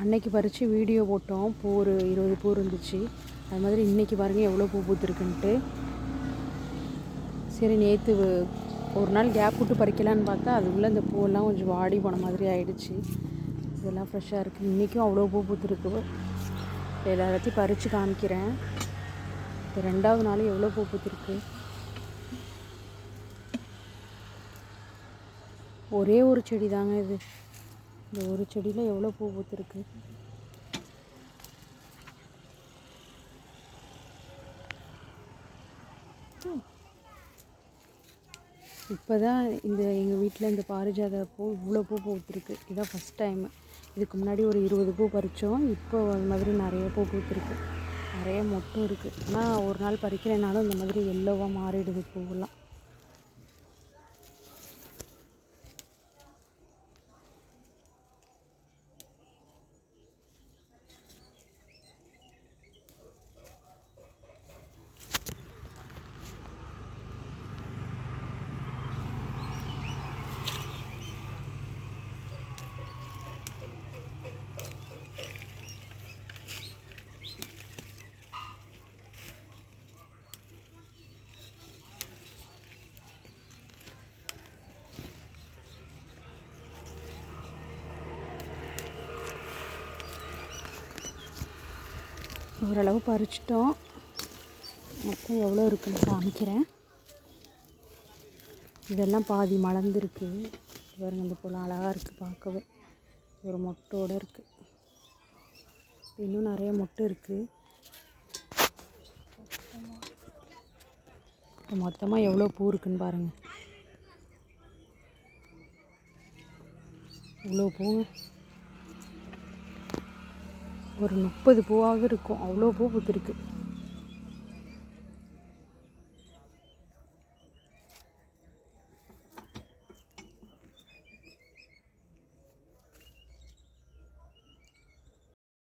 அன்னைக்கு பறித்து வீடியோ போட்டோம். பூ ஒரு இருபது பூ இருந்துச்சு. அது மாதிரி இன்றைக்கி பாருங்கள் எவ்வளோ பூ பூத்துருக்குன்ட்டு. சரி நேற்று ஒரு நாள் கேப் விட்டு பறிக்கலான்னு பார்த்தா அதுக்குள்ளே அந்த பூவெல்லாம் கொஞ்சம் வாடி போன மாதிரி ஆயிடுச்சு. இதெல்லாம் ஃப்ரெஷ்ஷாக இருக்குது இன்றைக்கும் அவ்வளோ பூ பூத்துருக்கு. எல்லாத்தையும் பறித்து காமிக்கிறேன். இப்போ ரெண்டாவது நாள் எவ்வளோ பூ பூத்துருக்கு? ஒரே ஒரு செடி தாங்க இது. இந்த ஒரு செடியில் எவ்வளோ பூ பூத்துருக்கு? இப்போ தான் இந்த எங்கள் வீட்டில் இந்த பாரிஜாத பூ இவ்வளோ பூ பூத்துருக்கு. இதான் ஃபஸ்ட் டைமு இதுக்கு முன்னாடி ஒரு இருபது பூ பறித்தோம் இப்போ அது மாதிரி நிறைய பூ பூத்துருக்கு. நிறைய மொட்டும் இருக்குது ஆனால் ஒரு நாள் பறிக்கிறேனாலும் இந்த மாதிரி எல்லோவாக மாறிடுது பூவெல்லாம். ஓரளவு பறிச்சிட்டோம். மொத்தம் எவ்வளோ இருக்குன்னு காமிக்கிறேன். இதெல்லாம் பாதி மலர்ந்துருக்கு. பாருங்க இந்த போல் அழகாக இருக்குது பார்க்கவே. ஒரு மொட்டோடு இருக்குது இன்னும் நிறைய மொட்டை இருக்குது இப்போ மொத்தமாக எவ்வளோ பூ இருக்குன்னு பாருங்கள் இவ்வளோ பூங்க ஒரு முப்பது பூவாவது இருக்கும். அவ்வளோ பூ பூத்துருக்கு.